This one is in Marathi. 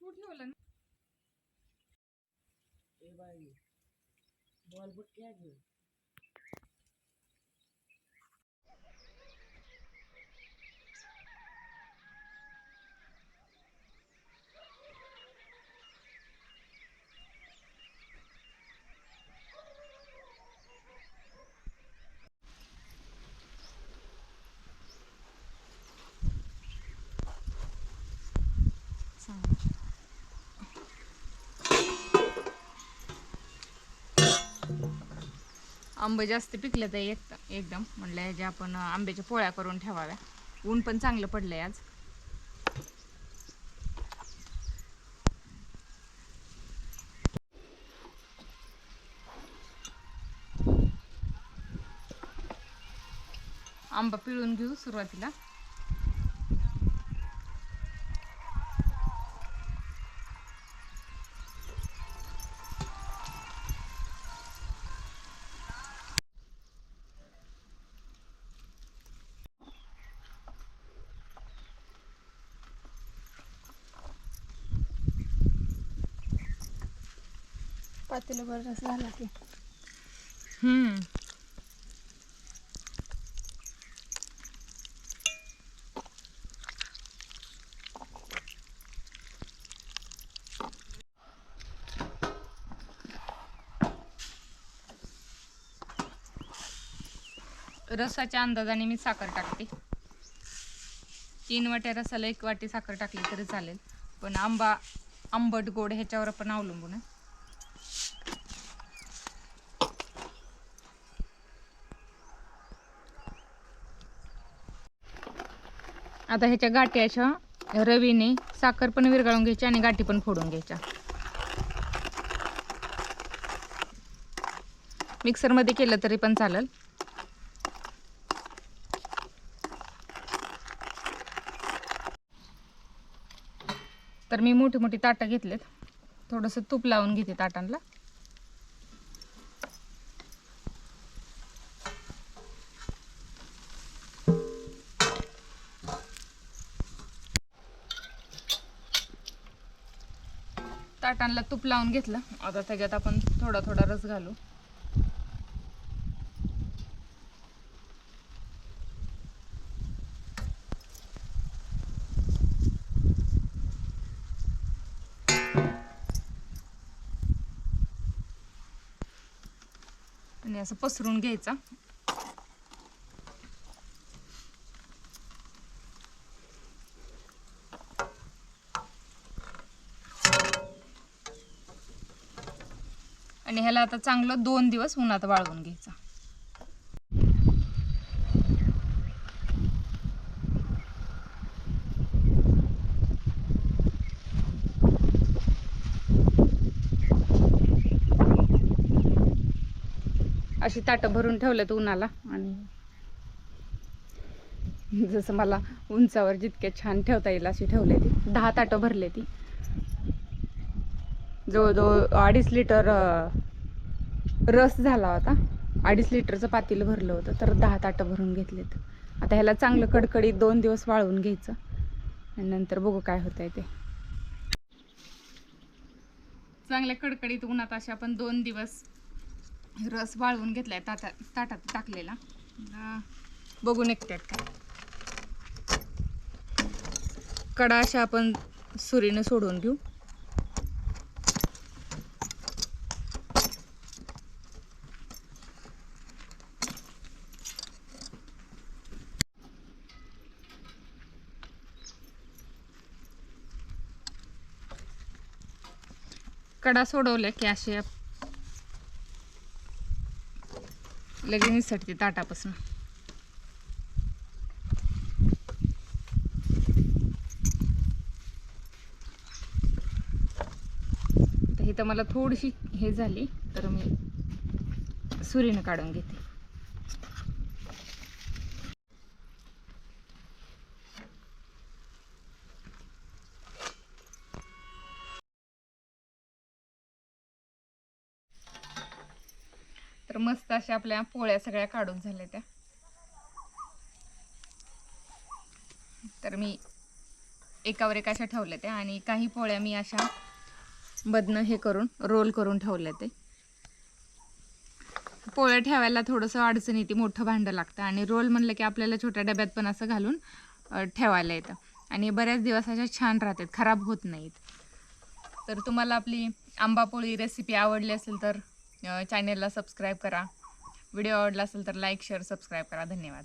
तू ठेवलं ना ए बाई बॉल बुट क्या घेऊ आंबे जास्त पिकले तर एक एकदम. म्हणलं ह्याच्या आपण आंब्याच्या पोळ्या करून ठेवाव्या. ऊन पण चांगलं पडलंय आज. आंबा पिळून घेऊ सुरुवातीला. पातेलं बरं रस झाला की. हम्म. रसाच्या अंदाजाने मी साखर टाकते. तीन वाट्या रसाला एक वाटी साखर टाकली तरी चालेल. पण आंबा आंबट गोड ह्याच्यावर पण अवलंबून आहे. आता ह्याच्या गाठी अशा. रवीने साखर पण विरघळून घ्यायची आणि गाठी पण फोडून घ्यायच्या. मिक्सरमध्ये केलं तरी पण चालेल. तर मी मोठी मोठी ताटं घेतलेत. थोडंसं तूप लावून घेते ताटांना ताटांना तूप लावून घेतलं. आता त्याच्यात आपण थोडा थोडा रस घालू. आणि असं पसरून घ्यायचा. आणि ह्याला आता चांगलं दोन दिवस उन्हात वाळवून घ्यायचं. अशी ताटं भरून ठेवलेत उन्हाला आणि जसं मला उंचावर जितके छान ठेवता येईल अशी ठेवले ती दहा ताटं भरले ती जवळजवळ अडीच लिटर रस झाला होता. अडीच लिटरचं पातील भरलं होतं तर दहा ताटं भरून घेतलेत. आता ह्याला चांगलं कडकडीत दोन दिवस वाळवून घ्यायचं आणि नंतर बघू काय होत आहे ते. चांगल्या कडकडीत उन्हात असे आपण दोन दिवस रस वाळवून घेतलाय ताटा ताटात टाकलेला. बघून बघू निघतात काय. कडा अशा आपण सुरीनं सोडून घेऊ. कडा सोडवल्या की असे लगेच निसटते ताटापासून. तर ही तर मला थोडीशी हे झाली तर मी सुरीनं काढून घेते. तर मस्त अशा आपल्या पोळ्या सगळ्या काढून झाल्या त्या. तर मी एकावर एक अशा ठेवल्या त्या आणि काही पोळ्या मी अशा बदनं हे करून रोल करून ठेवल्या ते. पोळ्या ठेवायला थोडंसं अडचण येते मोठं भांडं लागतं आणि रोल म्हणलं की आपल्याला छोट्या डब्यात पण असं घालून ठेवायला येतं. आणि बऱ्याच दिवस अशा छान राहतात खराब होत नाहीत. तर तुम्हाला आपली आंबापोळी रेसिपी आवडली असेल तर चॅनेलला सबस्क्राईब करा. व्हिडिओ आवडला असेल तर लाईक शेअर सबस्क्राईब करा. धन्यवाद.